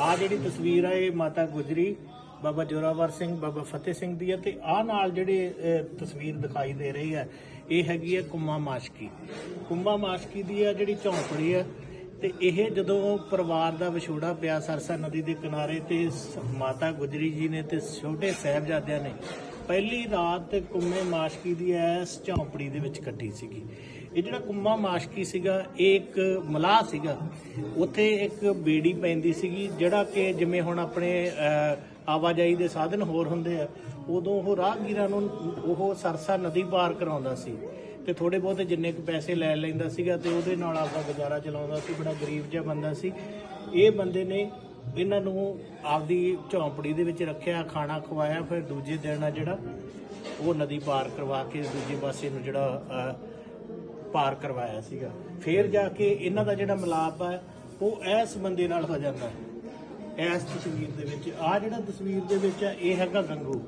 ਆ ਜਿਹੜੀ ਤਸਵੀਰ ਆ, ਇਹ ਮਾਤਾ ਗੁਜਰੀ, ਬਾਬਾ ਜੋਰਾਵਰ ਸਿੰਘ, ਬਾਬਾ ਫਤਿਹ ਸਿੰਘ ਦੀ ਹੈ ਤੇ ਆ ਨਾਲ ਜਿਹੜੇ ਤਸਵੀਰ ਦਿਖਾਈ ਦੇ ਰਹੀ ਹੈ ਇਹ ਹੈਗੀ ਹੈ ਕੁੰਮਾ ਮਾਸ਼ਕੀ। ਕੁੰਮਾ ਮਾਸ਼ਕੀ ਦੀ ਆ ਜਿਹੜੀ ਝੌਂਪੜੀ ਹੈ ਤੇ ਇਹ ਜਦੋਂ ਪਰਿਵਾਰ ਦਾ ਵਿਛੋੜਾ ਪਿਆ ਸਰਸਾ ਨਦੀ ਦੇ ਕਿਨਾਰੇ ਤੇ ਸ- ਮਾਤਾ ਗੁਜਰੀ ਜੀ ਨੇ ਤੇ ਛੋਟੇ ਸਾਹਿਬਜ਼ਾਦਿਆਂ ਨੇ, ਪਹਿਲੀ ਰਾਤ ਕੁੰਮੇ ਮਾਸ਼ਕੀ ਦੀ ਐਸ ਝੌਂਪੜੀ ਦੇ ਵਿੱਚ ਕੱਟੀ ਸੀਗੀ। ਇਹ ਜਿਹੜਾ ਕੁੰਮਾ ਮਾਸ਼ਕੀ ਸੀਗਾ, ਇਹ ਇੱਕ ਮਲਾਹ ਸੀਗਾ। ਉੱਥੇ ਇੱਕ ਬੇੜੀ ਪੈਂਦੀ ਸੀਗੀ, ਜਿਹੜਾ ਕਿ ਜਿਵੇਂ ਹੁਣ ਆਪਣੇ ਆਵਾਜਾਈ ਦੇ ਸਾਧਨ ਹੋਰ ਹੁੰਦੇ ਆ, ਉਦੋਂ ਉਹ ਰਾਹਗੀਰਾਂ ਨੂੰ ਉਹ ਸਰਸਾ ਨਦੀ ਪਾਰ ਕਰਾਉਂਦਾ ਸੀ। ਤੇ ਥੋੜੇ ਬਹੁਤੇ ਜਿੰਨੇ ਕੁ ਪੈਸੇ ਲੈ ਲੈਂਦਾ ਸੀਗਾ ਤੇ ਉਹਦੇ ਨਾਲ ਆਪਦਾ ਗੁਜ਼ਾਰਾ ਚਲਾਉਂਦਾ ਸੀ, ਬੜਾ ਗਰੀਬ ਜਿਹਾ ਬੰਦਾ ਸੀ। ਇਹ ਬੰਦੇ ਨੇ ਇਹਨਾਂ ਨੂੰ ਆਪਦੀ ਝੌਂਪੜੀ ਦੇ ਵਿੱਚ ਰੱਖਿਆ, ਖਾਣਾ ਖਵਾਇਆ, ਫਿਰ ਦੂਜੇ ਦਿਨ ਆ ਜਿਹੜਾ ਉਹ ਨਦੀ ਪਾਰ ਕਰਵਾ ਕੇ ਦੂਜੇ ਪਾਸੇ ਨੂੰ ਜਿਹੜਾ ਪਾਰ ਕਰਵਾਇਆ ਸੀਗਾ। ਫਿਰ ਜਾ ਕੇ ਇਹਨਾਂ ਦਾ ਜਿਹੜਾ ਮਿਲਾਪ ਹੈ, ਉਹ ਇਸ ਬੰਦੇ ਨਾਲ ਹੋ ਜਾਂਦਾ ਹੈ। ਇਸ ਤਸਵੀਰ ਦੇ ਵਿੱਚ ਆ ਜਿਹੜਾ ਤਸਵੀਰ ਦੇ ਵਿੱਚ ਹੈ, ਇਹ ਹੈਗਾ ਗੰਗੂ।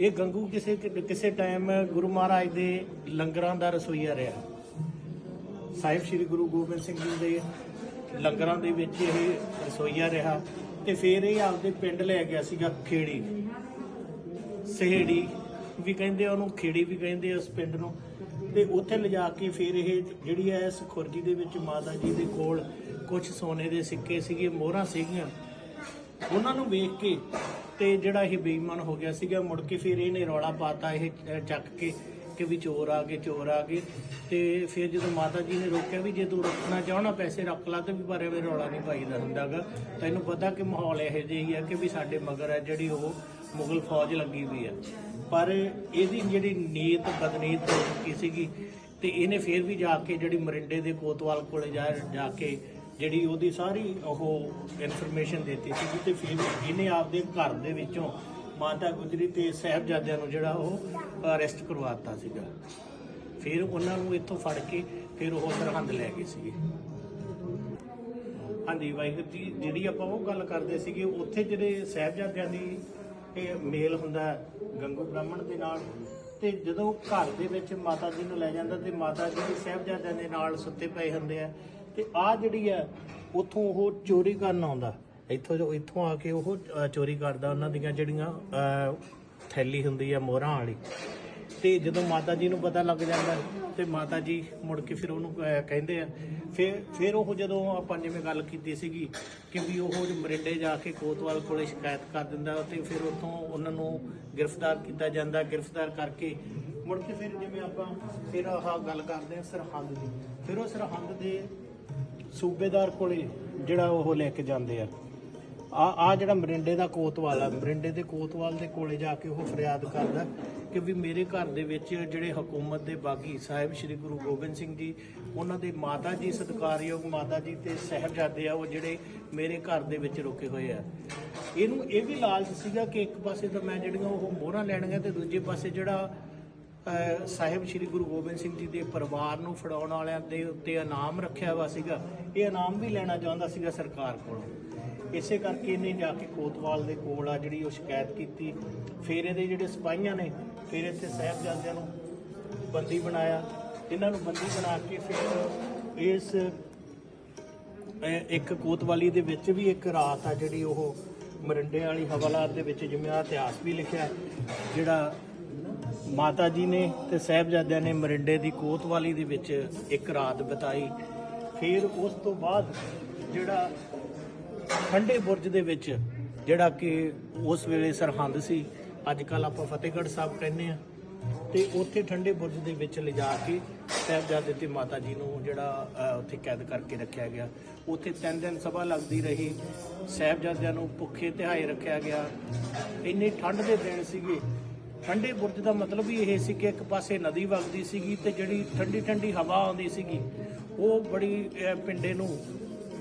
ਇਹ ਗੰਗੂ ਕਿਸੇ ਕਿਸੇ ਟਾਈਮ ਗੁਰੂ ਮਹਾਰਾਜ ਦੇ ਲੰਗਰਾਂ ਦਾ ਰਸੋਈਆ ਰਿਹਾ। ਸਾਹਿਬ ਸ੍ਰੀ ਗੁਰੂ ਗੋਬਿੰਦ ਸਿੰਘ ਜੀ ਦੇ ਲੰਗਰਾਂ ਦੇ ਵਿੱਚ ਇਹ ਰਸੋਈਆ ਰਿਹਾ ਤੇ ਫਿਰ ਇਹ ਆਪਦੇ ਪਿੰਡ ਲੈ ਗਿਆ ਸੀਗਾ ਖੇੜੀ। ਸਹੇੜੀ ਵੀ ਕਹਿੰਦੇ ਆ ਉਹਨੂੰ, ਖੇੜੀ ਵੀ ਕਹਿੰਦੇ ਉਸ ਪਿੰਡ ਨੂੰ। ਤੇ ਉੱਥੇ ਲਿਜਾ ਕੇ ਫਿਰ ਇਹ ਜਿਹੜੀ ਹੈ ਇਸ ਖੁਰਜੀ ਦੇ ਵਿੱਚ ਮਾਤਾ ਜੀ ਦੇ ਕੋਲ ਕੁਝ ਸੋਨੇ ਦੇ ਸਿੱਕੇ ਸੀਗੇ, ਮੋਹਰਾਂ ਸੀਗੀਆਂ। ਉਹਨਾਂ ਨੂੰ ਵੇਖ ਕੇ ਤੇ ਜਿਹੜਾ ਇਹ ਬੇਈਮਾਨ ਹੋ ਗਿਆ ਸੀਗਾ, ਮੁੜ ਕੇ ਫਿਰ ਇਹਨੇ ਰੌਲਾ ਪਾਤਾ ਇਹ ਚੱਕ ਕੇ ਕਿ ਵੀ ਚੋਰ ਆ ਗਏ, ਚੋਰ ਆ ਗਏ। ਤੇ ਫਿਰ ਜਦੋਂ ਮਾਤਾ ਜੀ ਨੇ ਰੋਕਿਆ ਵੀ ਜੇ ਤੂੰ ਰੱਖਣਾ ਚਾਹਣਾ ਪੈਸੇ ਰੱਖ ਲਾ ਤੇ ਵੀ ਪਰ ਐਵੇਂ ਰੌਲਾ ਨਹੀਂ ਪਾਈਦਾ ਹੁੰਦਾਗਾ। ਤੈਨੂੰ ਪਤਾ ਕਿ ਮਾਹੌਲ ਇਹੋ ਜਿਹਾ ਹੀ ਆ ਕਿ ਵੀ ਸਾਡੇ ਮਗਰ ਹੈ ਜਿਹੜੀ ਉਹ ਮੁਗਲ ਫੌਜ ਲੱਗੀ ਵੀ ਆ ਪਰ ਇਹਦੀ ਜਿਹੜੀ ਨੀਤ, ਬਦਨੀਤ ਹੋ ਚੁੱਕੀ ਸੀਗੀ ਤੇ ਇਹਨੇ ਫਿਰ ਵੀ ਜਾ ਕੇ ਜਿਹੜੀ ਮਰਿੰਡੇ ਦੇ ਕੋਤਵਾਲ ਕੋਲੇ ਜਾ ਜਾ ਕੇ ਜਿਹੜੀ ਉਹਦੀ ਸਾਰੀ ਉਹ ਇਨਫੋਰਮੇਸ਼ਨ ਦਿੱਤੀ ਸੀ ਤੇ ਫਿਰ ਇਹਨੇ ਆਪਦੇ ਘਰ ਦੇ ਵਿੱਚੋਂ ਮਾਤਾ ਗੁਜਰੀ ਤੇ ਸਾਹਿਬਜ਼ਾਦਿਆਂ ਨੂੰ ਜਿਹੜਾ ਉਹ ਅਰੈਸਟ ਕਰਵਾਤਾ ਸੀਗਾ। ਫਿਰ ਉਹਨਾਂ ਨੂੰ ਇੱਥੋਂ ਫੜ ਕੇ ਫਿਰ ਉਹ ਸਰਹੰਦ ਲੈ ਗਏ ਸੀਗੇ। ਹਾਂਜੀ, ਵਾਹਿਗੁਰੂ ਜੀ, ਜਿਹੜੀ ਆਪਾਂ ਉਹ ਗੱਲ ਕਰਦੇ ਸੀਗੇ, ਉੱਥੇ ਜਿਹੜੇ ਸਾਹਿਬਜ਼ਾਦਿਆਂ ਦੀ ਇਹ ਮੇਲ ਹੁੰਦਾ ਗੰਗੂ ਬ੍ਰਾਹਮਣ ਦੇ ਨਾਲ ਤੇ ਜਦੋਂ ਘਰ ਦੇ ਵਿੱਚ ਮਾਤਾ ਜੀ ਨੂੰ ਲੈ ਜਾਂਦਾ ਤੇ ਮਾਤਾ ਜੀ ਦੇ ਸਾਹਿਬਜ਼ਾਦਿਆਂ ਦੇ ਨਾਲ ਸੁੱਤੇ ਪਏ ਹੁੰਦੇ ਆ ਤੇ ਆ ਜਿਹੜੀ ਆ, ਉੱਥੋਂ ਉਹ ਚੋਰੀ ਕਰਨ ਆਉਂਦਾ। ਇੱਥੋਂ ਜੋ ਇੱਥੋਂ ਆ ਕੇ ਉਹ ਚੋਰੀ ਕਰਦਾ ਉਹਨਾਂ ਦੀਆਂ ਜਿਹੜੀਆਂ ਥੈਲੀ ਹੁੰਦੀ ਆ ਮੋਹਰਾਂ ਵਾਲੀ। ਤੇ ਜਦੋਂ ਮਾਤਾ ਜੀ ਨੂੰ ਪਤਾ ਲੱਗ ਜਾਂਦਾ ਤੇ ਮਾਤਾ ਜੀ ਮੁੜ ਕੇ ਫਿਰ ਉਹਨੂੰ ਅਹ, ਕਹਿੰਦੇ ਆ। ਫਿਰ ਫਿਰ ਉਹ ਜਦੋਂ ਆਪਾਂ ਜਿਵੇਂ ਗੱਲ ਕੀਤੀ ਸੀਗੀ ਕਿ ਵੀ ਉਹ ਮਰਿੰਡੇ ਜਾ ਕੇ ਕੋਤਵਾਲ ਕੋਲੇ ਸ਼ਿਕਾਇਤ ਕਰ ਦਿੰਦਾ ਤੇ ਫਿਰ ਉੱਥੋਂ ਉਹਨਾਂ ਨੂੰ ਗ੍ਰਿਫਤਾਰ ਕੀਤਾ ਜਾਂਦਾ ਗ੍ਰਿਫਤਾਰ ਕਰਕੇ ਮੁੜ ਕੇ ਫਿਰ ਜਿਵੇਂ ਆਪਾਂ ਫਿਰ ਆਹ ਗੱਲ ਕਰਦੇ ਆ ਸਰਹੰਦ ਦੀ। ਫਿਰ ਉਹ ਸਰਹੰਦ ਦੇ ਸੂਬੇਦਾਰ ਕੋਲੇ ਜਿਹੜਾ ਉਹ ਲੈ ਕੇ ਜਾਂਦੇ ਆ। ਆ ਆ ਜਿਹੜਾ ਮਰਿੰਡੇ ਦਾ ਕੋਤਵਾਲ ਆ ਮਰਿੰਡੇ ਦੇ ਕੋਤਵਾਲ ਦੇ ਕੋਲੇ ਜਾ ਕੇ ਉਹ ਫਰਿਆਦ ਕਰਦਾ। ਕਿ ਵੀ ਮੇਰੇ ਘਰ ਦੇ ਵਿੱਚ ਜਿਹੜੇ ਹਕੂਮਤ ਦੇ ਬਾਗੀ ਸਾਹਿਬ ਸ੍ਰੀ ਗੁਰੂ ਗੋਬਿੰਦ ਸਿੰਘ ਜੀ, ਉਹਨਾਂ ਦੇ ਮਾਤਾ ਜੀ ਸਤਿਕਾਰਯੋਗ ਮਾਤਾ ਜੀ ਤੇ ਸਾਹਿਬਜ਼ਾਦੇ ਆ, ਉਹ ਜਿਹੜੇ ਮੇਰੇ ਘਰ ਦੇ ਵਿੱਚ ਰੁਕੇ ਹੋਏ ਆ। ਇਹਨੂੰ ਇਹ ਵੀ ਲਾਲਚ ਸੀਗਾ ਕਿ ਇੱਕ ਪਾਸੇ ਤਾਂ ਮੈਂ ਜਿਹੜੀਆਂ ਉਹ ਮੋਹਰਾਂ ਲੈਣੀਆਂ ਤੇ ਦੂਜੇ ਪਾਸੇ ਜਿਹੜਾ ਸਾਹਿਬ ਸ੍ਰੀ ਗੁਰੂ ਗੋਬਿੰਦ ਸਿੰਘ ਜੀ ਦੇ ਪਰਿਵਾਰ ਨੂੰ ਫੜਾਉਣ ਵਾਲਿਆਂ ਦੇ ਉੱਤੇ ਇਨਾਮ ਰੱਖਿਆ ਹੋਇਆ ਸੀਗਾ, ਇਹ ਇਨਾਮ ਵੀ ਲੈਣਾ ਚਾਹੁੰਦਾ ਸੀਗਾ ਸਰਕਾਰ ਕੋਲੋਂ। ਇਸੇ ਕਰਕੇ ਇਹਨੇ ਜਾ ਕੇ ਕੋਤਵਾਲ ਦੇ ਕੋਲ ਆ ਜਿਹੜੀ ਉਹ ਸ਼ਿਕਾਇਤ ਕੀਤੀ। ਫਿਰ ਇਹਦੇ ਜਿਹੜੇ ਸਿਪਾਹੀਆਂ ਨੇ ਫਿਰ ਇੱਥੇ ਸਾਹਿਬਜ਼ਾਦਿਆਂ ਨੂੰ ਬੰਦੀ ਬਣਾਇਆ, ਇਹਨਾਂ ਨੂੰ ਬੰਦੀ ਬਣਾ ਕੇ ਫਿਰ ਇਸ ਇੱਕ ਕੋਤਵਾਲੀ ਦੇ ਵਿੱਚ ਵੀ ਇੱਕ ਰਾਤ ਆ ਜਿਹੜੀ ਉਹ ਮਰਿੰਡੇ ਵਾਲੀ ਹਵਾਲਾਤ ਦੇ ਵਿੱਚ ਜਿਵੇਂ ਆ ਇਤਿਹਾਸ ਵੀ ਲਿਖਿਆ ਜਿਹੜਾ ਮਾਤਾ ਜੀ ਨੇ ਤੇ ਸਾਹਿਬਜ਼ਾਦਿਆਂ ਨੇ ਮਰਿੰਡੇ ਦੀ ਕੋਤਵਾਲੀ ਦੇ ਵਿੱਚ ਇੱਕ ਰਾਤ ਬਿਤਾਈ। ਫਿਰ ਉਸ ਤੋਂ ਬਾਅਦ ਜਿਹੜਾ ਠੰਡੇ ਬੁਰਜ ਦੇ ਵਿੱਚ, ਜਿਹੜਾ ਕਿ ਉਸ ਵੇਲੇ ਸਰਹੰਦ ਸੀ ਅੱਜ ਕੱਲ ਆਪਾਂ ਫਤਿਹਗੜ੍ਹ ਸਾਹਿਬ ਕਹਿੰਦੇ ਆ ਤੇ ਉੱਥੇ ਠੰਡੇ ਬੁਰਜ ਦੇ ਵਿੱਚ ਲਿਜਾ ਕੇ ਸਾਹਿਬਜ਼ਾਦੇ ਤੇ ਮਾਤਾ ਜੀ ਨੂੰ ਜਿਹੜਾ ਅਹ, ਉੱਥੇ ਕੈਦ ਕਰਕੇ ਰੱਖਿਆ ਗਿਆ। ਉੱਥੇ ਤਿੰਨ ਦਿਨ ਸਭਾ ਲੱਗਦੀ ਰਹੀ। ਸਾਹਿਬਜ਼ਾਦਿਆਂ ਨੂੰ ਭੁੱਖੇ ਤਿਹਾਏ ਰੱਖਿਆ ਗਿਆ। ਇੰਨੀ ਠੰਡ ਦੇ ਦਿਨ ਸੀਗੇ। ਠੰਡੇ ਬੁਰਜ ਦਾ ਮਤਲਬ ਹੀ ਇਹ ਸੀ ਕਿ ਇੱਕ ਪਾਸੇ ਨਦੀ ਵਗਦੀ ਸੀਗੀ ਤੇ ਜਿਹੜੀ ਠੰਡੀ ਠੰਡੀ ਹਵਾ ਆਉਂਦੀ ਸੀਗੀ ਉਹ ਬੜੀ ਅਹ, ਪਿੰਡੇ ਨੂੰ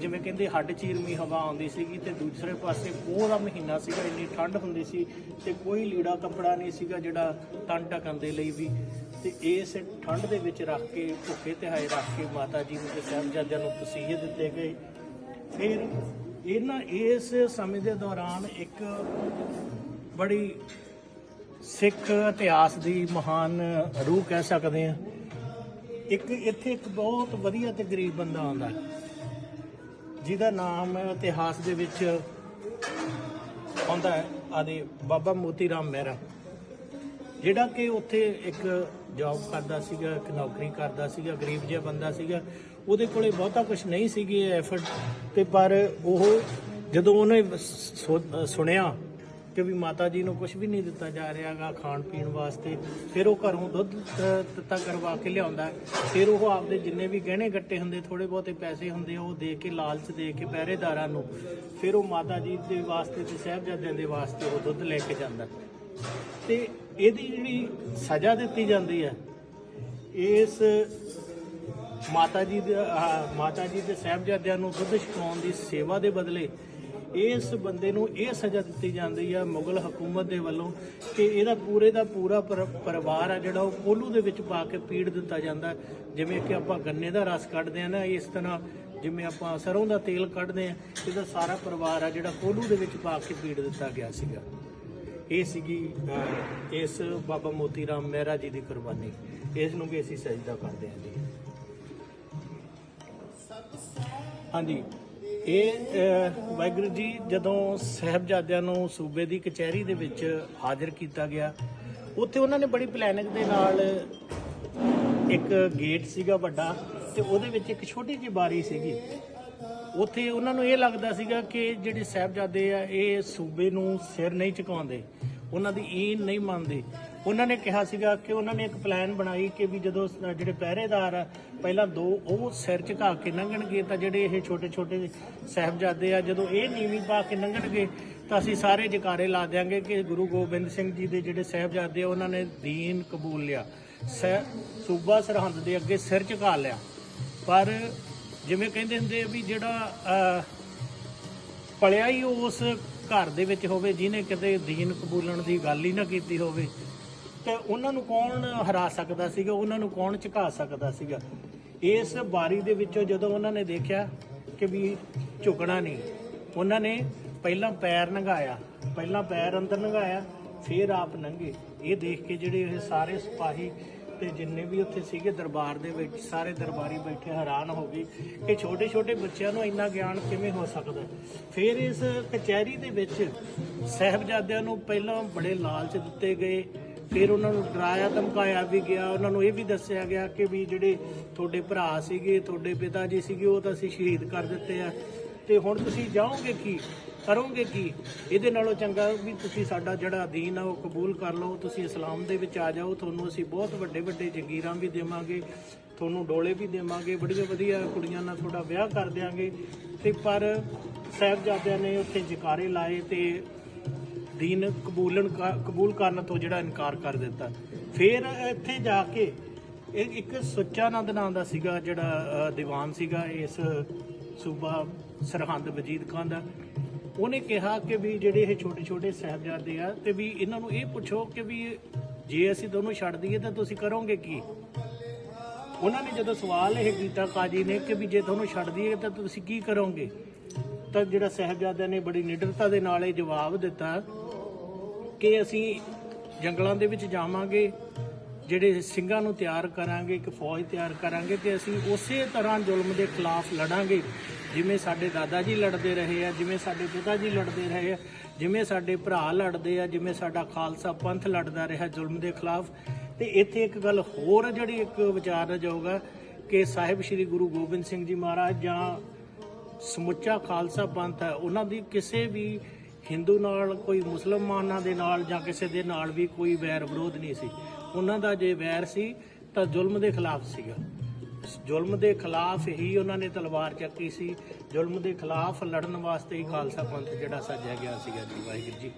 ਜਿਵੇਂ ਕਹਿੰਦੇ ਹੱਡ ਚੀਰਮੀ ਹਵਾ ਆਉਂਦੀ ਸੀਗੀ ਤੇ ਦੂਸਰੇ ਪਾਸੇ ਪੋਹ ਦਾ ਮਹੀਨਾ ਸੀਗਾ, ਇੰਨੀ ਠੰਡ ਹੁੰਦੀ ਸੀ ਤੇ ਕੋਈ ਲੀੜਾ ਕੱਪੜਾ ਨਹੀਂ ਸੀਗਾ ਜਿਹੜਾ ਤਨ ਢਕਣ ਦੇ ਲਈ ਵੀ। ਤੇ ਇਸ ਠੰਡ ਦੇ ਵਿੱਚ ਰੱਖ ਕੇ, ਭੁੱਖੇ ਤਿਹਾਏ ਰੱਖ ਕੇ ਮਾਤਾ ਜੀ ਨੂੰ ਤੇ ਸਾਹਿਬਜ਼ਾਦਿਆਂ ਨੂੰ ਤਸੀਹੇ ਦਿੱਤੇ ਗਏ। ਫਿਰ ਇਹਨਾਂ ਇਸ ਸਮੇਂ ਦੇ ਦੌਰਾਨ ਇੱਕ ਬੜੀ ਸਿੱਖ ਇਤਿਹਾਸ ਦੀ ਮਹਾਨ ਰੂਹ ਕਹਿ ਸਕਦੇ ਆ ਇੱਕ ਇੱਥੇ ਇੱਕ ਬਹੁਤ ਵਧੀਆ ਤੇ ਗਰੀਬ ਬੰਦਾ ਆਉਂਦਾ। ਜਿਹਦਾ ਨਾਮ ਇਤਿਹਾਸ ਦੇ ਵਿੱਚ ਆਉਂਦਾ ਹੈ, ਆਦੇ ਬਾਬਾ ਮੋਤੀ ਰਾਮ ਮਹਿਰਾ। ਜਿਹੜਾ ਕਿ ਉੱਥੇ ਇੱਕ ਜੌਬ ਕਰਦਾ ਸੀਗਾ, ਇੱਕ ਨੌਕਰੀ ਕਰਦਾ ਸੀਗਾ, ਗਰੀਬ ਜਿਹਾ ਬੰਦਾ ਸੀਗਾ, ਉਹਦੇ ਕੋਲੇ ਬਹੁਤਾ ਕੁਝ ਨਹੀਂ ਸੀਗੀ ਐਫਰਟ ਤੇ ਪਰ ਉਹ ਜਦੋਂ ਉਹਨੇ ਸੁ- ਸੁਣਿਆ ਕਿਉਂਕਿ ਮਾਤਾ ਜੀ ਨੂੰ ਕੁਝ ਵੀ ਨਹੀਂ ਦਿੱਤਾ ਜਾ ਰਿਹਾਗਾ ਖਾਣ ਪੀਣ ਵਾਸਤੇ। ਫਿਰ ਉਹ ਘਰੋਂ ਦੁੱਧ ਤੱਤਾ ਕਰਵਾ ਕੇ ਲਿਆਉਂਦਾ। ਫਿਰ ਉਹ ਆਪਦੇ ਜਿੰਨੇ ਵੀ ਗਹਿਣੇ ਗੱਟੇ ਹੁੰਦੇ ਥੋੜੇ ਬਹੁਤੇ ਪੈਸੇ ਹੁੰਦੇ, ਉਹ ਦੇ ਕੇ, ਲਾਲਚ ਦੇ ਕੇ ਪਹਿਰੇਦਾਰਾਂ ਨੂੰ, ਫਿਰ ਉਹ ਮਾਤਾ ਜੀ ਦੇ ਵਾਸਤੇ ਤੇ ਸਾਹਿਬਜ਼ਾਦਿਆਂ ਦੇ ਵਾਸਤੇ ਉਹ ਦੁੱਧ ਲੈ ਕੇ ਜਾਂਦਾ। ਤੇ ਇਹਦੀ ਜਿਹੜੀ ਸਜ਼ਾ ਦਿੱਤੀ ਜਾਂਦੀ ਹੈ, ਇਸ ਮਾਤਾ ਜੀ ਦੇ ਮਾਤਾ ਜੀ ਦੇ ਸਾਹਿਬਜ਼ਾਦਿਆਂ ਨੂੰ ਦੁੱਧ ਛਕਾਉਣ ਦੀ ਸੇਵਾ ਦੇ ਬਦਲੇ ਇਸ ਬੰਦੇ ਨੂੰ ਇਹ ਸਜ਼ਾ ਦਿੱਤੀ ਜਾਂਦੀ ਹੈ ਮੁਗਲ ਹਕੂਮਤ ਦੇ ਵੱਲੋਂ ਕਿ ਇਹਦਾ ਪੂਰੇ ਦਾ ਪੂਰਾ ਪਰ- ਪਰਿਵਾਰ ਆ ਜਿਹੜਾ ਉਹ ਕੋਲੂ ਦੇ ਵਿੱਚ ਪਾ ਕੇ ਪੀੜ ਦਿੱਤਾ ਜਾਂਦਾ। ਜਿਵੇਂ ਕਿ ਆਪਾਂ ਗੰਨੇ ਦਾ ਰਸ ਕੱਢਦੇ ਆ ਨਾ, ਇਸ ਤਰ੍ਹਾਂ ਜਿਵੇਂ ਆਪਾਂ ਸਰੋਂ ਦਾ ਤੇਲ ਕੱਢਦੇ ਆ, ਇਹਦਾ ਸਾਰਾ ਪਰਿਵਾਰ ਆ ਜਿਹੜਾ ਕੋਲੂ ਦੇ ਵਿੱਚ ਪਾ ਕੇ ਪੀੜ ਦਿੱਤਾ ਗਿਆ ਸੀਗਾ। ਇਹ ਸੀਗੀ ਇਸ ਬਾਬਾ ਮੋਤੀ ਰਾਮ ਮਹਿਰਾ ਜੀ ਦੀ ਕੁਰਬਾਨੀ। ਇਸ ਨੂੰ ਵੀ ਅਸੀਂ ਸਜਦਾ ਕਰਦੇ ਹਾਂ ਜੀ। ਹਾਂਜੀ। ਇਹ ਵਾਹਿਗੁਰੂ ਜੀ, ਜਦੋਂ ਸਹਿਬਜ਼ਾਦਿਆਂ ਨੂੰ ਸੂਬੇ ਦੀ ਕਚਹਿਰੀ ਦੇ ਵਿੱਚ ਹਾਜ਼ਰ ਕੀਤਾ ਗਿਆ, ਉੱਥੇ ਉਹਨਾਂ ਨੇ ਬੜੀ ਪਲੈਨਿੰਗ ਦੇ ਨਾਲ ਇੱਕ ਗੇਟ ਸੀਗਾ ਵੱਡਾ ਤੇ ਉਹਦੇ ਵਿੱਚ ਇੱਕ ਛੋਟੀ ਜਿਹੀ ਬਾਰੀ ਸੀਗੀ। ਉੱਥੇ ਉਹਨਾਂ ਨੂੰ ਇਹ ਲੱਗਦਾ ਸੀਗਾ ਕਿ ਜਿਹੜੇ ਸਾਹਿਬਜ਼ਾਦੇ ਆ, ਇਹ ਸੂਬੇ ਨੂੰ ਸਿਰ ਨਹੀਂ ਝੁਕਾਉਂਦੇ, ਉਹਨਾਂ ਦੀ ਈਨ ਨਹੀਂ ਮੰਨਦੇ। ਉਹਨਾਂ ਨੇ ਕਿਹਾ ਸੀਗਾ ਕਿ ਉਹਨਾਂ ਨੇ ਇੱਕ ਪਲਾਨ ਬਣਾਈ ਕਿ ਵੀ ਜਦੋਂ ਸ- ਜਿਹੜੇ ਪਹਿਰੇਦਾਰ ਆ ਪਹਿਲਾਂ ਦੋ ਉਹ ਸਿਰ ਝੁਕਾ ਕੇ ਲੰਘਣਗੇ ਤਾਂ ਜਿਹੜੇ ਇਹ ਛੋਟੇ ਛੋਟੇ ਸਾਹਿਬਜ਼ਾਦੇ ਆ ਜਦੋਂ ਇਹ ਨੀਵੀਂ ਪਾ ਕੇ ਲੰਘਣਗੇ ਤਾਂ ਅਸੀਂ ਸਾਰੇ ਜਕਾਰੇ ਲਾ ਦਿਆਂਗੇ ਕਿ ਗੁਰੂ ਗੋਬਿੰਦ ਸਿੰਘ ਜੀ ਦੇ ਜਿਹੜੇ ਸਾਹਿਬਜ਼ਾਦੇ ਆ ਉਹਨਾਂ ਨੇ ਦੀਨ ਕਬੂਲ ਲਿਆ। ਸਹਿ- ਸੂਬਾ ਸਰਹੰਦ ਦੇ ਅੱਗੇ ਸਿਰ ਝੁਕਾ ਲਿਆ। ਪਰ ਜਿਵੇਂ ਕਹਿੰਦੇ ਹੁੰਦੇ ਆ ਵੀ ਜਿਹੜਾ ਅਹ, ਪਲਿਆ ਹੀ ਉਸ ਘਰ ਦੇ ਵਿੱਚ ਹੋਵੇ ਜਿਹਨੇ ਕਦੇ ਦੀਨ ਕਬੂਲਣ ਦੀ ਗੱਲ ਹੀ ਨਾ ਕੀਤੀ ਹੋਵੇ ਤੇ ਉਹਨਾਂ ਨੂੰ ਕੌਣ ਹਰਾ ਸਕਦਾ ਸੀਗਾ, ਉਹਨਾਂ ਨੂੰ ਕੌਣ ਝੁਕਾ ਸਕਦਾ ਸੀਗਾ। ਇਸ ਬਾਰੀ ਦੇ ਵਿੱਚੋਂ ਜਦੋਂ ਉਹਨਾਂ ਨੇ ਦੇਖਿਆ ਕਿ ਵੀ ਝੁਕਣਾ ਨਹੀਂ, ਉਹਨਾਂ ਨੇ ਪਹਿਲਾਂ ਪੈਰ ਨੰਗਾਇਆ, ਪਹਿਲਾਂ ਪੈਰ ਅੰਦਰ ਨੰਗਾਇਆ, ਫਿਰ ਆਪ ਨੰਗੇ। ਇਹ ਦੇਖ ਕੇ ਜਿਹੜੇ ਇਹ ਸਾਰੇ ਸਿਪਾਹੀ ਤੇ ਜਿੰਨੇ ਵੀ ਉੱਥੇ ਸੀਗੇ ਦਰਬਾਰ ਦੇ ਵਿੱਚ, ਸਾਰੇ ਦਰਬਾਰੀ ਬੈਠੇ ਹੈਰਾਨ ਹੋ ਗਏ ਕਿ ਛੋਟੇ ਛੋਟੇ ਬੱਚਿਆਂ ਨੂੰ ਇੰਨਾ ਗਿਆਨ ਕਿਵੇਂ ਹੋ ਸਕਦਾ। ਫਿਰ ਇਸ ਕਚਹਿਰੀ ਦੇ ਵਿੱਚ ਸਹਿਬਜ਼ਾਦਿਆਂ ਨੂੰ ਪਹਿਲਾਂ ਬੜੇ ਲਾਲਚ ਦਿੱਤੇ ਗਏ ਫਿਰ ਉਹਨਾਂ ਨੂੰ ਡਰਾਇਆ, ਧਮਕਾਇਆ ਵੀ ਗਿਆ। ਉਹਨਾਂ ਨੂੰ ਇਹ ਵੀ ਦੱਸਿਆ ਗਿਆ ਕਿ ਵੀ ਜਿਹੜੇ ਤੁਹਾਡੇ ਭਰਾ ਸੀਗੇ, ਤੁਹਾਡੇ ਪਿਤਾ ਜੀ ਸੀਗੇ, ਉਹ ਤਾਂ ਅਸੀਂ ਸ਼ਹੀਦ ਕਰ ਦਿੱਤੇ ਆ। ਤੇ ਹੁਣ ਤੁਸੀਂ ਜਾਓਗੇ ਕੀ? ਕਰੋਗੇ ਕੀ? ਇਹਦੇ ਨਾਲੋਂ ਚੰਗਾ ਵੀ ਤੁਸੀਂ ਸਾਡਾ ਜਿਹੜਾ ਦੀਨ ਆ, ਉਹ ਕਬੂਲ ਕਰ ਲਓ। ਤੁਸੀਂ ਇਸਲਾਮ ਦੇ ਵਿੱਚ ਆ ਜਾਓ। ਤੁਹਾਨੂੰ ਅਸੀਂ ਬਹੁਤ ਵੱਡੇ ਵੱਡੇ ਜਗੀਰਾਂ ਵੀ ਦੇਵਾਂਗੇ। ਤੁਹਾਨੂੰ ਡੋਲੇ ਵੀ ਦੇਵਾਂਗੇ। ਬੜੀਆਂ ਵਧੀਆ ਕੁੜੀਆਂ ਨਾਲ ਤੁਹਾਡਾ ਵਿਆਹ ਕਰ ਦਿਆਂਗੇ। ਤੇ ਪਰ ਸਾਹਿਬਜ਼ਾਦਿਆਂ ਨੇ ਉੱਥੇ ਜਕਾਰੇ ਲਾਏ ਤੇ ਦੀਨ ਕਬੂਲਣ ਕਰ- ਕਬੂਲ ਕਰਨ ਤੋਂ ਜਿਹੜਾ ਇਨਕਾਰ ਕਰ ਦਿੱਤਾ। ਫਿਰ ਇੱਥੇ ਜਾ ਕੇ ਇੱਕ ਸੁੱਚਾ ਨੰਦ ਨਾਂ ਦਾ ਸੀਗਾ ਜਿਹੜਾ ਦੀਵਾਨ ਸੀਗਾ ਇਸ ਸੂਬਾ ਸਰਹੰਦ ਵਜੀਦ ਖਾਨ ਦਾ। ਉਹਨੇ ਕਿਹਾ ਕਿ ਵੀ ਜਿਹੜੇ ਇਹ ਛੋਟੇ ਛੋਟੇ ਸਾਹਿਬਜ਼ਾਦੇ ਆ ਤੇ ਵੀ ਇਹਨਾਂ ਨੂੰ ਇਹ ਪੁੱਛੋ ਕਿ ਵੀ ਜੇ ਅਸੀਂ ਦੋਨੋਂ ਛੱਡ ਦਈਏ ਤਾਂ ਤੁਸੀਂ ਕਰੋਗੇ ਕੀ? ਉਹਨਾਂ ਨੇ ਜਦੋਂ ਸਵਾਲ ਇਹ ਕੀਤਾ ਕਾਜੀ ਨੇ ਕਿ ਵੀ ਜੇ ਤੁਹਾਨੂੰ ਛੱਡ ਦਈਏ ਤਾਂ ਤੁਸੀਂ ਕੀ ਕਰੋਗੇ? ਤਾਂ ਜਿਹੜਾ ਸਾਹਿਬਜ਼ਾਦਿਆਂ ਨੇ ਬੜੀ ਨਿਡਰਤਾ ਦੇ ਨਾਲ ਇਹ ਜਵਾਬ ਦਿੱਤਾ ਕਿ ਅਸੀਂ ਜੰਗਲਾਂ ਦੇ ਵਿੱਚ ਜਾਵਾਂਗੇ, ਜਿਹੜੇ ਸਿੰਘਾਂ ਨੂੰ ਤਿਆਰ ਕਰਾਂਗੇ, ਇੱਕ ਫੌਜ ਤਿਆਰ ਕਰਾਂਗੇ ਤੇ ਅਸੀਂ ਉਸੇ ਤਰ੍ਹਾਂ ਜ਼ੁਲਮ ਦੇ ਖਿਲਾਫ ਲੜਾਂਗੇ। ਜਿਵੇਂ ਸਾਡੇ ਦਾਦਾ ਜੀ ਲੜਦੇ ਰਹੇ ਆ, ਜਿਵੇਂ ਸਾਡੇ ਪਿਤਾ ਜੀ ਲੜਦੇ ਰਹੇ ਆ, ਜਿਵੇਂ ਸਾਡੇ ਭਰਾ ਲੜਦੇ ਆ, ਜਿਵੇਂ ਸਾਡਾ ਖਾਲਸਾ ਪੰਥ ਲੜਦਾ ਰਿਹਾ ਜ਼ੁਲਮ ਦੇ ਖਿਲਾਫ। ਤੇ ਇੱਥੇ ਇੱਕ ਗੱਲ ਹੋਰ ਜਿਹੜੀ ਇੱਕ ਵਿਚਾਰਨਯੋਗ ਆ ਕਿ ਸਾਹਿਬ ਸ੍ਰੀ ਗੁਰੂ ਗੋਬਿੰਦ ਸਿੰਘ ਜੀ ਮਹਾਰਾਜ ਜਾਂ ਸਮੁੱਚਾ ਖਾਲਸਾ ਪੰਥ ਹੈ ਉਹਨਾਂ ਦੀ ਕਿਸੇ ਵੀ ਹਿੰਦੂ ਨਾਲ, ਕੋਈ ਮੁਸਲਮਾਨਾਂ ਦੇ ਨਾਲ ਜਾਂ ਕਿਸੇ ਦੇ ਨਾਲ ਵੀ ਕੋਈ ਵੈਰ ਵਿਰੋਧ ਨਹੀਂ ਸੀ। ਉਹਨਾਂ ਦਾ ਜੇ ਵੈਰ ਸੀ, ਤਾਂ ਜ਼ੁਲਮ ਦੇ ਖਿਲਾਫ ਸੀਗਾ। ਜ਼ੁਲਮ ਦੇ ਖਿਲਾਫ ਹੀ ਉਹਨਾਂ ਨੇ ਤਲਵਾਰ ਚੱਕੀ ਸੀ। ਜ਼ੁਲਮ ਦੇ ਖਿਲਾਫ ਲੜਨ ਵਾਸਤੇ ਹੀ ਖਾਲਸਾ ਪੰਥ ਜਿਹੜਾ ਸਾਜਿਆ ਗਿਆ ਸੀਗਾ ਜੀ, ਵਾਹਿਗੁਰੂ ਜੀ।